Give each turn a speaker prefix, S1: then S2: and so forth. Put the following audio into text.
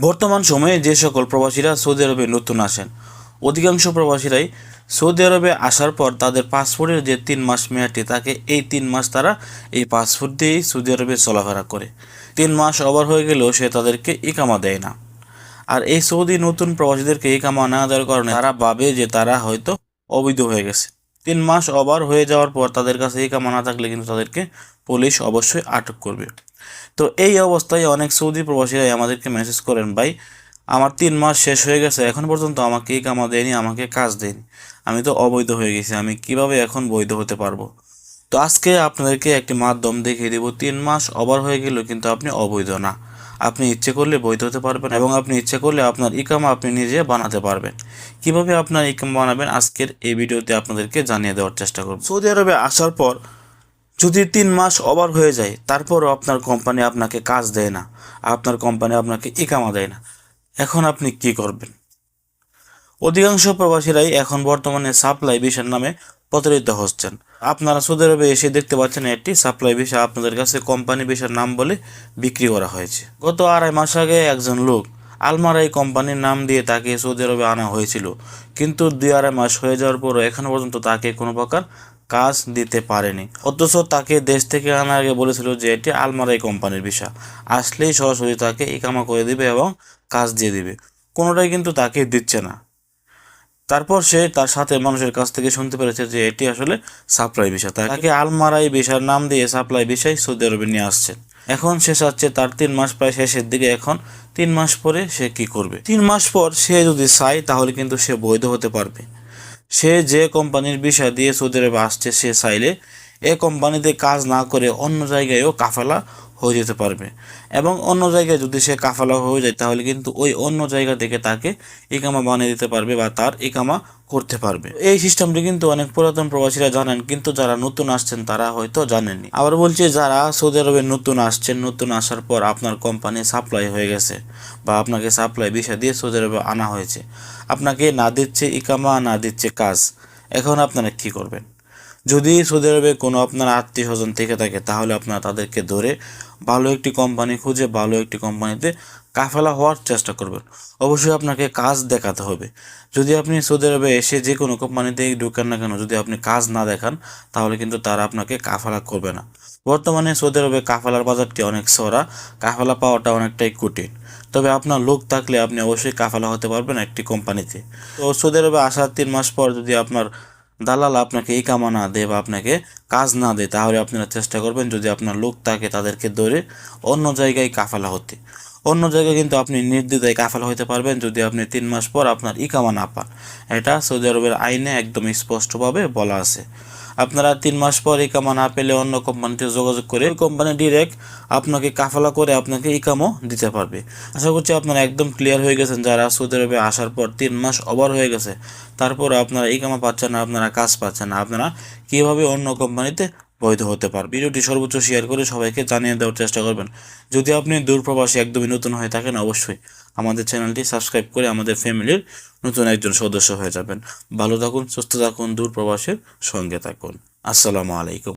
S1: বর্তমান সময়ে যে সকল প্রবাসীরা সৌদি আরবে নতুন আসেন, অধিকাংশ প্রবাসীরাই সৌদি আরবে আসার পর তাদের পাসপোর্টের যে তিন মাস মেয়াদটি থাকে এই তিন মাস তারা এই পাসপোর্ট দিয়েই সৌদি আরবে চলাফেরা করে। তিন মাস ওভার হয়ে গেলেও সে তাদেরকে ইকামা দেয় না। আর এই সৌদি নতুন প্রবাসীদেরকে ইকামা না দেওয়ার কারণে তারা ভাবে যে তারা হয়তো অবৈধ হয়ে গেছে। তিন মাস ওভার হয়ে যাওয়ার পর তাদের কাছে ইকামা না থাকলে কিন্তু তাদেরকে পুলিশ অবশ্যই আটক করবে। তো এই অবস্থায় অনেক সৌদি প্রবাসীরাই আমাদেরকে মেসেজ করেন, ভাই, আমার তিন মাস শেষ হয়ে গেছে, এখন পর্যন্ত আমাকে কামা দেয়নি, আমাকে কাজ দেয়নি। আমি তো অবৈধ হয়ে গেছি, আমি কীভাবে এখন বৈধ হতে পারব? তো আজকে আপনাদেরকে একটি মাধ্যম দেখিয়ে দেবো, তিন মাস ওভার হয়ে গেলেও কিন্তু আপনি অবৈধ না। আপনি ইচ্ছে করলে বৈধ হতে পারবেন এবং আপনি ইচ্ছে করলে আপনার ইকামা আপনি নিজে বানাতে পারবেন। কীভাবে আপনার ইকামা বানাবেন, আজকের এই ভিডিওতে আপনাদেরকে জানিয়ে দেওয়ার চেষ্টা করব। সৌদি আরবে আসার পর যদি তিন মাস ওভার হয়ে যায়, তারপরও আপনার কোম্পানি আপনাকে কাজ দেয় না, আপনার কোম্পানি আপনাকে ইকামা দেয় না। এখন আপনি কি করবেন? অধিকাংশ প্রবাসীরাই এখন বর্তমানে সাপ্লাই ভিসার নামে প্রতারিত হচ্ছেন। আপনারা সৌদি আরবে এসে দেখতে পাচ্ছেন একটি সাপ্লাই ভিসা আপনাদের কাছে কোম্পানি ভিসার নাম বলে বিক্রি করা হয়েছে। গত আড়াই মাস আগে একজন লোক আলমারাই কোম্পানির নাম দিয়ে তাকে সৌদি আরবে আনা হয়েছিল। কিন্তু দুই আড়াই মাস হয়ে যাওয়ার পরও এখনও পর্যন্ত তাকে কোনো প্রকার কাজ দিতে পারেনি। অথচ তাকে দেশ থেকে আনার আগে বলেছিল যে এটি আলমারাই কোম্পানির ভিসা। আসলেই সরাসরি তাকে ইকামা করে দিবে এবং কাজ দিয়ে দিবে। কোনোটাই কিন্তু তাকে দিচ্ছে না। তারপর সে তার সাথে মানুষের কাছ থেকে শুনতে পেরেছে যে এটি আসলে সাপ্লাই ভিসা। তাকে আলমারাই ভিসার নাম দিয়ে সাপ্লাই ভিসাই সৌদি আরবে নিয়ে আসছে এখন সে চাচ্ছে তার তিন মাস প্রায় শেষের দিকে এখন তিন মাস পরে সে কি করবে? তিন মাস পর সে যদি চায় তাহলে কিন্তু সে বৈধ হতে পারবে। সে যে কোম্পানির বিষয় দিয়ে সৌদি আরবে আসছে সে চাইলে এ কোম্পানিতে কাজ না করে অন্য জায়গায়ও কাফালা হয়ে যেতে পারবে। এবং অন্য জায়গায় যদি সে কাফালা হয়ে যায়, তাহলে কিন্তু ওই অন্য জায়গা থেকে তাকে ইকামা বানিয়ে দিতে পারবে বা তার ইকামা করতে পারবে। এই সিস্টেমটি কিন্তু অনেক পুরাতন প্রবাসীরা জানেন, কিন্তু যারা নতুন আসছেন তারা হয়তো জানেননি। আবার বলছি, যারা সৌদি আরবে নতুন আসছেন, নতুন আসার পর আপনার কোম্পানি সাপ্লাই হয়ে গেছে বা আপনাকে সাপ্লাই বিষয় দিয়ে সৌদি আরবে আনা হয়েছে। আপনাকে না দিচ্ছে ইকামা, না দিচ্ছে কাজ। এখন আপনারা কি করবেন? যদি সৌদি আরবে কোনো আপনার আত্মীয় স্বজন থেকে থাকে, তাহলে আপনারা তাদেরকে ধরে ভালো একটি কোম্পানি খুঁজে, ভালো একটি কোম্পানিতে কাফেলা হওয়ার চেষ্টা করবেন। অবশ্যই আপনাকে কাজ দেখাতে হবে। যদি আপনি সৌদি আরবে এসে যে কোনো কোম্পানিতে ঢুকেন না কেন, যদি আপনি কাজ না দেখান, তাহলে কিন্তু তারা আপনাকে কাফালা করবে না। বর্তমানে সৌদি আরবে কাফালার বাজারটি অনেক সরা কাফালা পাওয়াটা অনেকটাই কঠিন। তবে আপনার লোক থাকলে আপনি অবশ্যই কাফালা হতে পারবেন একটি কোম্পানিতে তো সৌদি আরবে আসার তিন মাস পর যদি আপনার দালাল আপনাকে এই কামা না দেয় বা আপনাকে কাজ না দেয়, তাহলে আপনারা চেষ্টা করবেন যদি আপনার লোক থাকে তাদেরকে ধরে অন্য জায়গায় কাফালা হতে। অন্য জায়গায় কিন্তু আপনি নির্দ্বিধায় কাফালা হতে পারবেন যদি আপনি তিন মাস পর আপনার ইকামা না পান। এটা সৌদি আরবের আইনে একদম স্পষ্টভাবে বলা আছে। আপনারা তিন মাস পর ইকামা না পেলে অন্য কোম্পানিতে যোগাযোগ করে কোম্পানি ডিরেক্ট আপনাকে কাফালা করে আপনাকে ইকামও দিতে পারবে। আশা করছি আপনারা একদম ক্লিয়ার হয়ে গেছেন যারা সৌদি আরবে আসার পর তিন মাস ওভার হয়ে গেছে তারপর আপনারা ইকামা পাচ্ছেন না, আপনারা কাজ পাচ্ছেন না। আপনারা কীভাবে অন্য কোম্পানিতে বৈধ হতে পার। ভিডিওটি সর্বোচ্চ শেয়ার করে সবাইকে জানিয়ে দেওয়ার চেষ্টা করবেন। যদি আপনি দূরপ্রবাসী একদমই নতুন হয়ে থাকেন, অবশ্যই আমাদের চ্যানেলটি সাবস্ক্রাইব করে আমাদের ফ্যামিলির নতুন একজন সদস্য হয়ে যাবেন। ভালো থাকুন, সুস্থ থাকুন, দূরপ্রবাসের সঙ্গে থাকুন। আসসালামু আলাইকুম।